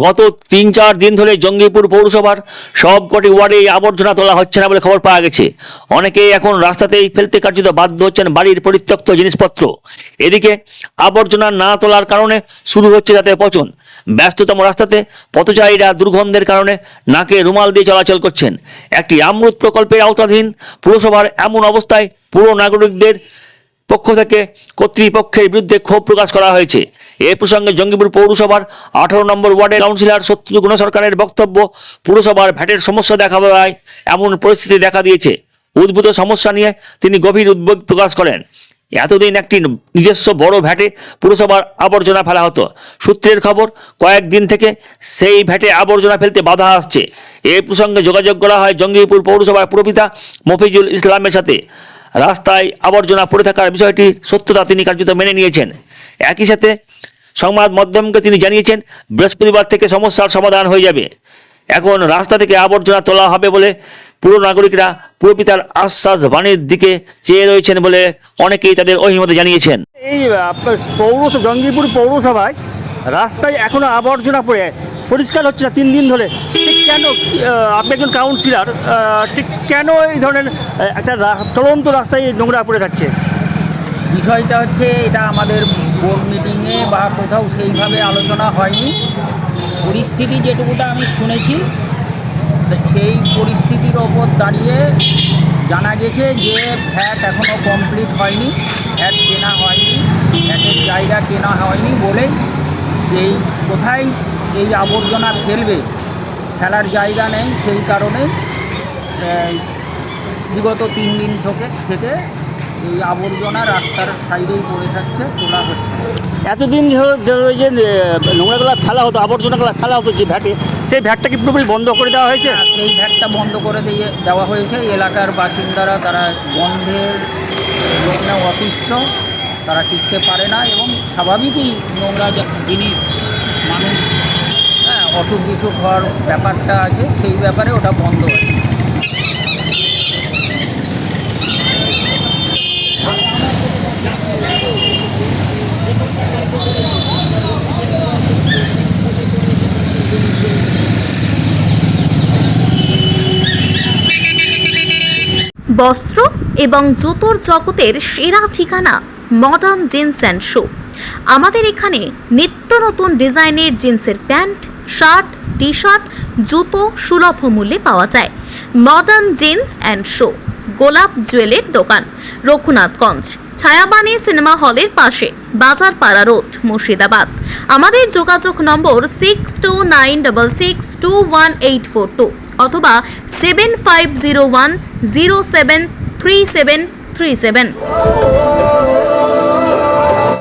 গত তিন চার দিন ধরে জঙ্গিপুর পৌরসভার সবকটি ওয়ার্ডে এই আবর্জনা তোলা হচ্ছে না বলে খবর পাওয়া গেছে। অনেকেই এখন রাস্তাতেই ফেলতে কার্যত বাধ্য হচ্ছেন বাড়ির পরিত্যক্ত জিনিসপত্র। এদিকে আবর্জনা না তোলার কারণে শুরু হচ্ছে তাতে পচন। ব্যস্ততম রাস্তাতে পথচারীরা দুর্গন্ধের কারণে নাকে রুমাল দিয়ে চলাচল করছেন। একটি আমরুত প্রকল্পের আওতাধীন পুরসভার এমন অবস্থায় পুরো নাগরিকদের পক্ষ থেকে কর্তৃপক্ষের বিরুদ্ধে ক্ষোভ প্রকাশ করা হয়েছে। এ প্রসঙ্গে জঙ্গিপুর পৌরসভার আঠারো নম্বর ওয়ার্ডের কাউন্সিলর সত্যযুগ্ন সরকারের বক্তব্য, পুরসভার ভ্যাটের সমস্যা দেখা দেওয়ায় এমন পরিস্থিতি দেখা দিয়েছে। উদ্ভূত সমস্যা নিয়ে তিনি গভীর উদ্বেগ প্রকাশ করেন। এতদিন একটি নিজস্ব বড় ভ্যাটে পুরসভার আবর্জনা ফেলা হতো। সূত্রের খবর, কয়েকদিন থেকে সেই ভ্যাটে আবর্জনা ফেলতে বাধা আসছে। এ প্রসঙ্গে যোগাযোগ করা হয় জঙ্গিপুর পৌরসভার পুরপিতা মফিজুল ইসলামের সাথে। রাস্তায় আবর্জনা পড়ে থাকার বিষয়টি সত্যতা তিনি কার্যত মেনে নিয়েছেন। একই সাথে সংবাদ মাধ্যমকে তিনি জানিয়েছেন, বৃহস্পতিবার থেকে সমস্যার সমাধান হয়ে যাবে। এখন রাস্তা থেকে আবর্জনা তোলা হবে বলে পুরো নাগরিকরা পুরপিতার আশ্বাস বাণীর দিকে চেয়ে রয়েছেন বলে অনেকেই তাদের অভিমত জানিয়েছেন। এই পৌরসভা জঙ্গিপুর পৌরসভায় রাস্তায় এখনও আবর্জনা পড়ে, পরিষ্কার হচ্ছে না তিন দিন ধরে। কেন আপনি একজন কাউন্সিলর ঠিক কেন এই ধরনের একটা চলন্ত রাস্তায় নোংরা পড়ে থাকছে? বিষয়টা হচ্ছে এটা আমাদের বোর্ড মিটিংয়ে বা কোথাও সেইভাবে আলোচনা হয়নি। পরিস্থিতি যেটুকুটা আমি শুনেছি, সেই পরিস্থিতির ওপর দাঁড়িয়ে জানা গেছে যে ফ্যাট এখনও কমপ্লিট হয়নি ফ্যাট কেনা হয়নি ফ্যাটের জায়গা কেনা হয়নি বলেই এই কোথায় এই আবর্জনা ফেলবে ফেলার জায়গা নেই সেই কারণে বিগত তিন দিন থেকে থেকে এই আবর্জনা রাস্তার সাইডেই পড়ে থাকছে তোলা হচ্ছে। এতদিন ধরে- যে নোংরাগুলো ফেলা হতো আবর্জনাগুলো ফেলা হতো যে ভ্যাটে সেই ভ্যাটটা কি পুরোপুরি বন্ধ করে দেওয়া হয়েছে? আর সেই ভ্যাটটা বন্ধ করে দিয়ে দেওয়া হয়েছে। এলাকার বাসিন্দারা তারা বন্ধের জন্য অতিষ্ঠ তারা টিকতে পারে না এবং স্বাভাবিকই নোংরা জিনিস মানুষ হ্যাঁ অসুখ বিসুখ হওয়ার ব্যাপারটা আছে, সেই ব্যাপারে ওটা বন্ধ বস্ত্র এবং জুতোর জগতের সেরা ঠিকানা মডার্ন জিন্স অ্যান্ড শু আমাদের এখানে নিত্য নতুন ডিজাইনের জিন্সের প্যান্ট শার্ট টি শার্ট জুতো সুলভ মূল্যে পাওয়া যায়। মডার্ন জিন্স অ্যান্ড শো, গোলাপ জুয়েলের দোকান, রঘুনাথগঞ্জ, ছায়াবাণী সিনেমা হলের পাশে বাজার পাড়া রোড, মুর্শিদাবাদ। আমাদের যোগাযোগ number six two nine double six two one eight four two অথবা seven five zero one zero seven three seven three seven